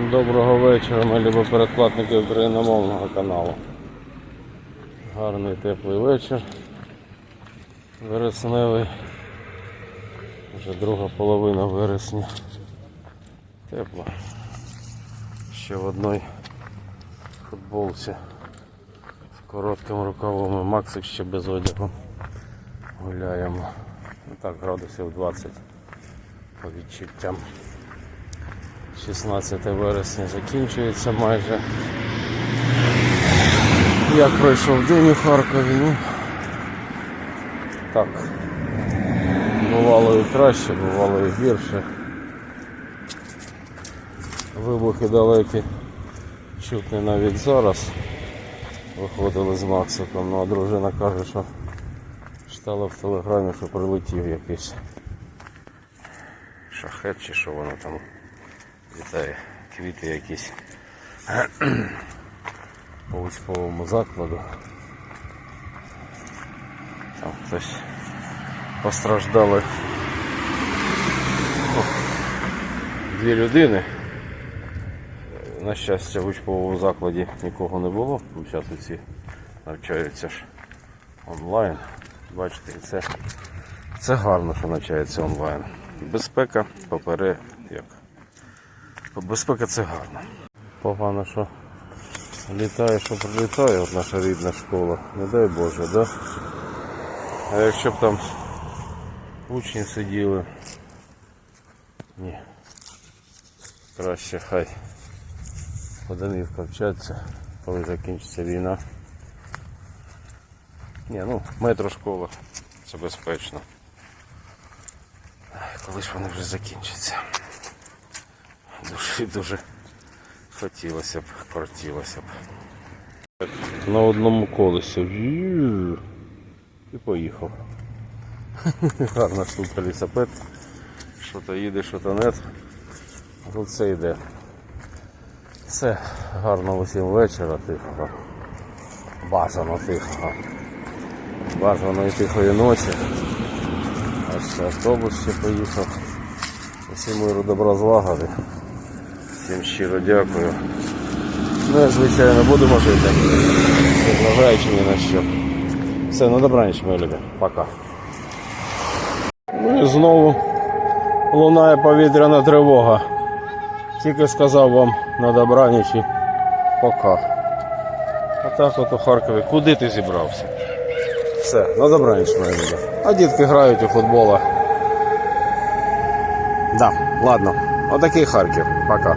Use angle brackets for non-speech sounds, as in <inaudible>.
Доброго вечора, ми любі передплатники україномовного каналу. Гарний теплий вечір. Вересневий. Вже друга половина вересня. Тепло. Ще в одній футболці. В короткому рукавому Максик ще без одягу. Гуляємо. Ну так, градусів 20 по відчуттям. 16 вересня закінчується майже. Як пройшов день у Харкові, ну так. Бувало і краще, бувало і гірше. Вибухи далекі, чутні навіть зараз. Виходили з Максиком, ну а дружина каже, що читала в телеграмі, що прилетів якийсь шахет чи що воно там літає, квіти якісь <clears throat> по учбовому закладу. Там хтось постраждали ну, дві людини. На щастя, в учбовому закладі нікого не було, зараз усі навчаються ж онлайн. Бачите, це, це гарно, що навчаються онлайн. Безпека поперед як. Безпека це гарно. Погано, що літає, що прилітає, от наша рідна школа. Не дай Боже, да? А якщо б там учні сиділи. Ні. Краще хай одинивка вчаться, коли закінчиться війна. Ні, ну, метро школа, це безпечно. Коли ж вони вже закінчаться. Дуже дуже хотілося б, кортілося б. На одному колесі. І поїхав. <laughs> Гарна штука велосипед. Що то їде, що то нет. Тут все йде. Все гарно усім вечора, тихого. Бажано тихого. Бажано і тихої ночі. А ще автобус ще поїхав. Усім миру добра злагоди. Всім щиро дякую. Ну, як звичайно, будемо жити. Незважаючи ні на що. Все, на добраніч, мої любі. Пока. Ну і знову лунає повітряна тривога. Тільки сказав вам на добраніч і пока. А так от у Харкові. Куди ти зібрався? Все, на добраніч, мої любі. А дітки грають у футбола. Да, ладно. Отакий Харків. Пока.